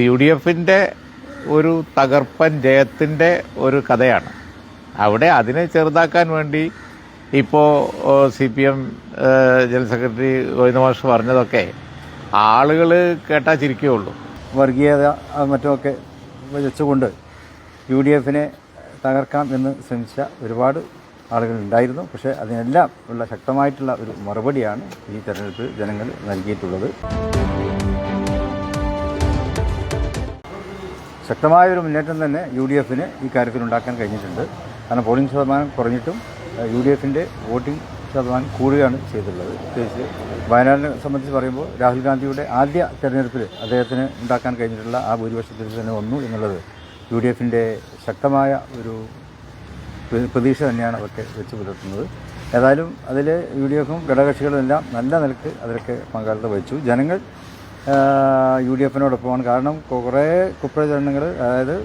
U D എഫിന്റെ ഒരു തകർപ്പൻ ജയത്തിന്റെ ഒരു കഥയാണ്. അവിടെ അതിനെ ചെറുതാക്കാൻ വേണ്ടി ഇപ്പോൾ C P M general secretary Govindamash പറഞ്ഞതൊക്കെ ആളുകൾ കേട്ടാ ചിരിക്കുകയുള്ളൂ. വർഗീയത മറ്റുമൊക്കെ വെച്ചുകൊണ്ട് യു ഡി എഫിനെ തകർക്കാം എന്ന് ശ്രമിച്ച ഒരുപാട് ആളുകൾ ഉണ്ടായിരുന്നു. പക്ഷേ അതിനെല്ലാം ഉള്ള ശക്തമായിട്ടുള്ള ഒരു മറുപടിയാണ് ഈ തെരഞ്ഞെടുപ്പിൽ ജനങ്ങൾ നൽകിയിട്ടുള്ളത്. ശക്തമായ ഒരു മുന്നേറ്റം തന്നെ യു ഡി എഫിന് ഈ കാര്യത്തിൽ ഉണ്ടാക്കാൻ കഴിഞ്ഞിട്ടുണ്ട്. കാരണം പോളിംഗ് ശതമാനം കുറഞ്ഞിട്ടും യു ഡി എഫിന്റെ വോട്ടിംഗ് ശതമാനം കൂടുകയാണ് ചെയ്തിട്ടുള്ളത്. പ്രത്യേകിച്ച് വയനാടിനെ സംബന്ധിച്ച് പറയുമ്പോൾ രാഹുൽ ഗാന്ധിയുടെ ആദ്യ തെരഞ്ഞെടുപ്പിൽ അദ്ദേഹത്തിന് ഉണ്ടാക്കാൻ കഴിഞ്ഞിട്ടുള്ള ആ ഭൂരിപക്ഷത്തിൽ തന്നെ വന്നു എന്നുള്ളത് യു ഡി എഫിന്റെ ശക്തമായ ഒരു പ്ര- പ്രതീക്ഷ തന്നെയാണ് അവർക്ക് വെച്ച് പുലർത്തുന്നത്. ഏതായാലും അതിൽ യു ഡി എഫും ഘടകകക്ഷികളും എല്ലാം നല്ല നിലയ്ക്ക് അതിലൊക്കെ പങ്കാളിത്തം വഹിച്ചു. ജനങ്ങൾ യു ഡി എഫിനോടൊപ്പമാണ് കാരണം കുറേ കുപ്രചരണങ്ങൾ അതായത്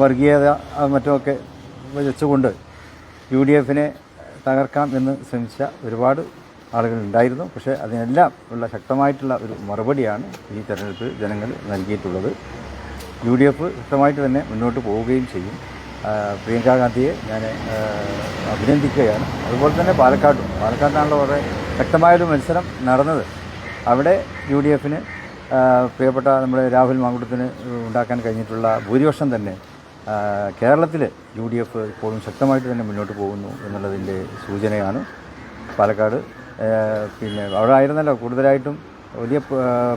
വർഗീയത മറ്റുമൊക്കെ വെച്ചുകൊണ്ട് യു ഡി എഫിനെ തകർക്കാം എന്ന് ശ്രമിച്ച ഒരുപാട് ആളുകൾ ഉണ്ടായിരുന്നു പക്ഷേ അതിനെല്ലാം ഉള്ള ശക്തമായിട്ടുള്ള ഒരു മറുപടിയാണ് ഈ തെരഞ്ഞെടുപ്പിൽ ജനങ്ങൾ നൽകിയിട്ടുള്ളത്. യു ഡി എഫ് ശക്തമായിട്ട് തന്നെ മുന്നോട്ട് പോവുകയും ചെയ്യും. പ്രിയങ്കാ ഗാന്ധിയെ ഞാൻ അഭിനന്ദിക്കുകയാണ്. അതുപോലെ തന്നെ പാലക്കാടും. പാലക്കാട്ടാണല്ലോ വളരെ ശക്തമായൊരു മത്സരം നടന്നത്. അവിടെ യു ഡി എഫിന് പ്രിയപ്പെട്ട നമ്മുടെ രാഹുൽ മാങ്കുട്ടത്തിന് ഉണ്ടാക്കാൻ കഴിഞ്ഞിട്ടുള്ള ഭൂരിപക്ഷം തന്നെ കേരളത്തിൽ യു ഡി എഫ് ഇപ്പോഴും ശക്തമായിട്ട് തന്നെ മുന്നോട്ട് പോകുന്നു എന്നുള്ളതിന്റെ സൂചനയാണ് പാലക്കാട്. പിന്നെ അവിടെ ആയിരുന്നല്ലോ കൂടുതലായിട്ടും വലിയ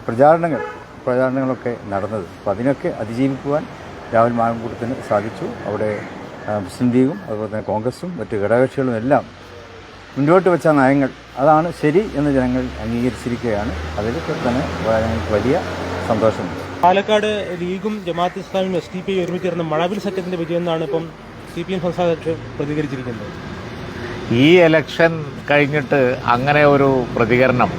പ്രചാരണങ്ങൾ പ്രചാരണങ്ങളൊക്കെ നടന്നത്. അപ്പോൾ അതിനൊക്കെ അതിജീവിക്കുവാൻ രാഹുൽ മാങ്കുട്ടത്തിന് സാധിച്ചു. അവിടെ മുസ്ലിം ലീഗും അതുപോലെ തന്നെ കോൺഗ്രസും മറ്റ് ഘടകകക്ഷികളും എല്ലാം മുന്നോട്ട് വെച്ച നയങ്ങൾ. അതാണ് ശരി എന്ന് ജനങ്ങൾ അംഗീകരിച്ചിരിക്കുകയാണ്. അതിലൊക്കെ തന്നെ ഞങ്ങൾക്ക് വലിയ സന്തോഷമുണ്ട് പാലക്കാട് ലീഗും ജമാഅത്ത് ഇസ്ലാമിയും എസ് ഡി പി ഒരുമിച്ച് ചേർന്ന മഴവിൽ സഖ്യത്തിന്റെ വിജയം എന്നാണ് ഇപ്പം സി പി എം സംസ്ഥാന അധ്യക്ഷൻ പ്രതികരിച്ചിരിക്കുന്നത്. ഈ ഇലക്ഷൻ കഴിഞ്ഞിട്ട് അങ്ങനെ ഒരു പ്രതികരണം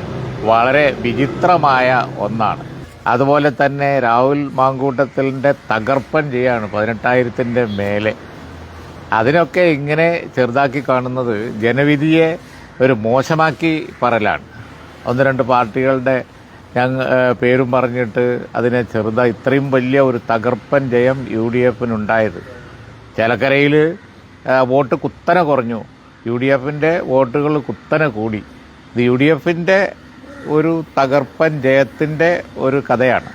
വളരെ വിചിത്രമായ ഒന്നാണ്. അതുപോലെ തന്നെ രാഹുൽ മാങ്കൂട്ടത്തിന്റെ തകർപ്പൻ ചെയ്യാണ് പതിനെട്ടായിരത്തിന്റെ മേലെ. അതിനൊക്കെ ഇങ്ങനെ ചെറുതാക്കി കാണുന്നത് ജനവിധിയെ ഒരു മോശമാക്കി പറലാണ് ഒന്ന് രണ്ട് പാർട്ടികളുടെ ഞങ്ങ പേരും പറഞ്ഞിട്ട് അതിനെ ചെറുതാ ഇത്രയും വലിയ ഒരു തകർപ്പൻ ജയം യു ഡി എഫിനുണ്ടായത്. ചേലക്കരയിൽ വോട്ട് കുത്തനെ കുറഞ്ഞു. യു ഡി എഫിന്റെ വോട്ടുകൾ കുത്തനെ കൂടി. ഇത് യു ഡി എഫിന്റെ ഒരു തകർപ്പൻ ജയത്തിന്റെ ഒരു കഥയാണ്.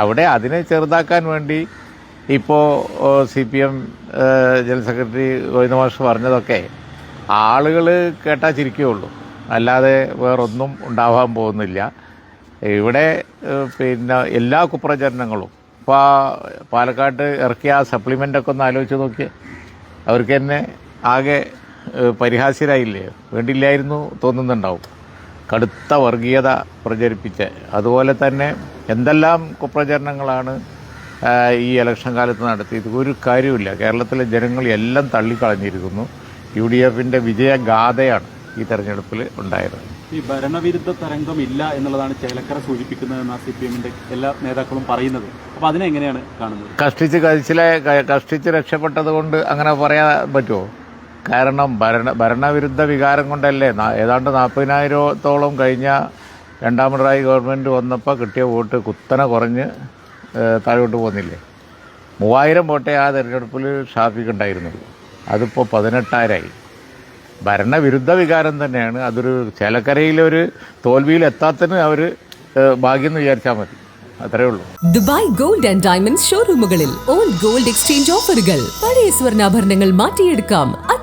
അവിടെ അതിനെ ചെറുതാക്കാൻ വേണ്ടി ഇപ്പോൾ C P M general secretary Govindamash പറഞ്ഞതൊക്കെ ആളുകൾ കേട്ടാൽ ചിരിക്കുകയുള്ളൂ. അല്ലാതെ വേറൊന്നും ഉണ്ടാവാൻ പോകുന്നില്ല. ഇവിടെ പിന്നെ എല്ലാ കുപ്രചരണങ്ങളും ഇപ്പോൾ പാലക്കാട്ട് ഇറക്കിയ ആ സപ്ലിമെന്റൊക്കെ ഒന്ന് ആലോചിച്ച് നോക്കി അവർക്ക് തന്നെ ആകെ പരിഹാസ്യരായില്ലേ? വേണ്ടില്ലായിരുന്നു തോന്നുന്നുണ്ടാവും. കടുത്ത വർഗീയത പ്രചരിപ്പിച്ച്. അതുപോലെ തന്നെ എന്തെല്ലാം കുപ്രചരണങ്ങളാണ് ഈ ഇലക്ഷൻ കാലത്ത് നടത്തിയത് ഒരു കാര്യമില്ല കേരളത്തിലെ ജനങ്ങൾ എല്ലാം തള്ളിക്കളഞ്ഞിരിക്കുന്നു. യു ഡി എഫിന്റെ വിജയഗാഥയാണ് ഈ തെരഞ്ഞെടുപ്പിൽ ഉണ്ടായത് ഈ ഭരണവിരുദ്ധ തരംഗം ഇല്ല എന്നുള്ളതാണ് ചേലക്കര സൂചിപ്പിക്കുന്നതെന്ന് സി പി എമ്മിന്റെ എല്ലാ നേതാക്കളും പറയുന്നത്. അപ്പോൾ അതിനെ എങ്ങനെയാണ് കാണുന്നത്? കഷ്ടിച്ച് കഴിച്ചിലെ കഷ്ടിച്ച് രക്ഷപ്പെട്ടത് കൊണ്ട് അങ്ങനെ പറയാൻ പറ്റുമോ? കാരണം ഭരണ ഭരണവിരുദ്ധ വികാരം കൊണ്ടല്ലേ ഏതാണ്ട് നാൽപ്പതിനായിരത്തോളം കഴിഞ്ഞ രണ്ടാം പിണറായി ഗവൺമെന്റ് വന്നപ്പോൾ കിട്ടിയ വോട്ട് കുത്തനെ കുറഞ്ഞ് താഴോട്ട് പോകുന്നില്ലേ? മൂവായിരം വോട്ടേ ആ തെരഞ്ഞെടുപ്പിൽ ഷാഫിക്ക് ഉണ്ടായിരുന്നുള്ളൂ അതിപ്പോൾ പതിനെട്ടായിരമായി ഭരണവിരുദ്ധ വികാരം തന്നെയാണ്. അതൊരു ചേലക്കരയിലൊരു തോൽവിയിൽ എത്താത്തതിന് അവർ ഭാഗ്യം വിചാരിച്ചാൽ മതി. അത്രേ ഉള്ളൂ. ദുബായ് ഗോൾഡ് ആൻഡ് ഡയമണ്ട് ഷോറൂമുകളിൽ ഓൾഡ് ഗോൾഡ് എക്സ്ചേഞ്ച് ഓഫറുകൾ. പഴയ സ്വർണാഭരണങ്ങൾ മാറ്റിയെടുക്കാം.